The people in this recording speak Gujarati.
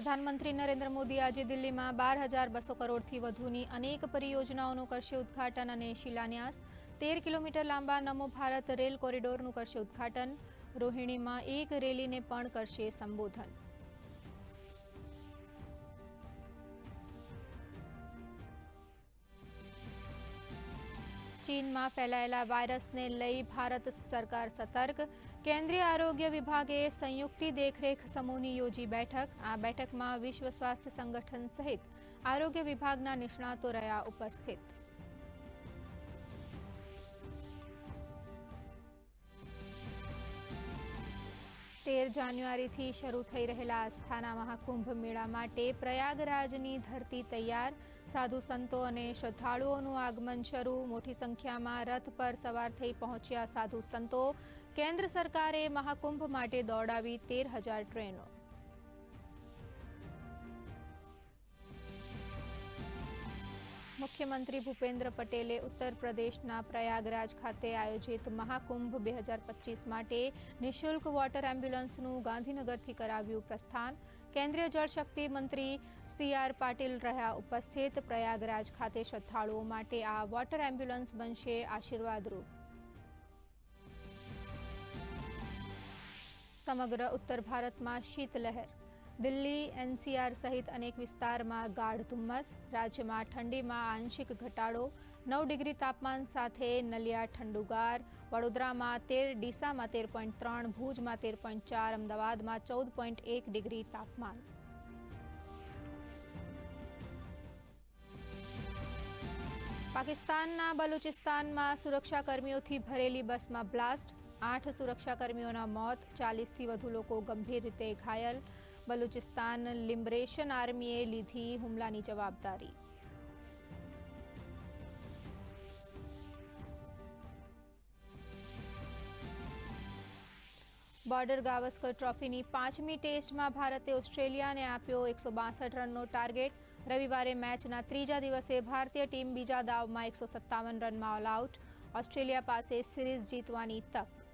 પ્રધાનમંત્રી નરેન્દ્ર મોદી આજે દિલ્હીમાં બાર હજાર બસો કરોડથી વધુની અનેક પરિયોજનાઓનું કરશે ઉદ્ઘાટન અને શિલાન્યાસ. તેર કિલોમીટર લાંબા નમો ભારત રેલ કોરિડોરનું કરશે ઉદ્ઘાટન. રોહિણીમાં એક રેલીને પણ કરશે સંબોધન. ચીનમાં ફેલાયેલા વાયરસને લઈ ભારત સરકાર સતર્ક. કેન્દ્રીય આરોગ્ય વિભાગે સંયુક્તિ દેખરેખ સમૂહની યોજી બેઠક. આ બેઠકમાં વિશ્વ સ્વાસ્થ્ય સંગઠન સહિત આરોગ્ય વિભાગના નિષ્ણાતો રહ્યા ઉપસ્થિત. તેર જાન્યુઆરીથી શરૂ થઈ રહેલા આસ્થાના મહાકુંભ મેળા માટે પ્રયાગરાજની ધરતી તૈયાર. સાધુ સંતો અને શ્રદ્ધાળુઓનું આગમન શરૂ. મોટી સંખ્યામાં રથ પર સવાર થઈ પહોંચ્યા સાધુ સંતો. કેન્દ્ર સરકારે મહાકુંભ માટે દોડાવી તેર હજાર ટ્રેનો. મુખ્યમંત્રી ભૂપેન્દ્ર પટેલે ઉત્તર પ્રદેશના પ્રયાગરાજ ખાતે આયોજિત મહાકુંભ બે હજાર પચીસ માટે નિઃશુલ્ક વોટર એમ્બ્યુલન્સનું ગાંધીનગરથી કરાવ્યું પ્રસ્થાન. કેન્દ્રીય જળશક્તિ મંત્રી સી આર પાટીલ રહ્યા ઉપસ્થિત. પ્રયાગરાજ ખાતે શ્રદ્ધાળુઓ માટે આ વોટર એમ્બ્યુલન્સ બનશે આશીર્વાદરૂપ. સમગ્ર ઉત્તર ભારતમાં શીતલહેર દિલ્હી, એનસીઆર સહિત અનેક વિસ્તારમાં ગાઢ ધુમ્મસ, રાજ્યમાં ઠંડીમાં આંશિક ઘટાડો, નવ ડિગ્રી તાપમાન સાથે નલિયા ઠંડુગાર, વડોદરામાં તેર, ડીસામાં તેર પોઈન્ટ ત્રણ, ભુજમાં તેર પોઈન્ટ ચાર, અમદાવાદમાં ચૌદ પોઈન્ટ એક ડિગ્રી તાપમાન. પાકિસ્તાનના બલુચિસ્તાનમાં સુરક્ષાકર્મીઓથી ભરેલી બસમાં બ્લાસ્ટ, આઠ સુરક્ષાકર્મીઓના મોત, ચાલીસથી વધુ લોકો ગંભીર રીતે ઘાયલ. બલુચિસ્તાન લિબરેશન આર્મીએ લીધી હુમલાની જવાબદારી બોર્ડર ગાવસ્કર ટ્રોફીની પાંચમી ટેસ્ટમાં ભારતે ઓસ્ટ્રેલિયાને આપ્યો એકસો બાસઠ રનનો ટાર્ગેટ રવિવારે મેચના ત્રીજા દિવસે ભારતીય ટીમ બીજા દાવમાં એકસો રનમાં ઓલ આઉટ ઓસ્ટ્રેલિયા પાસે સિરીઝ જીતવાની તક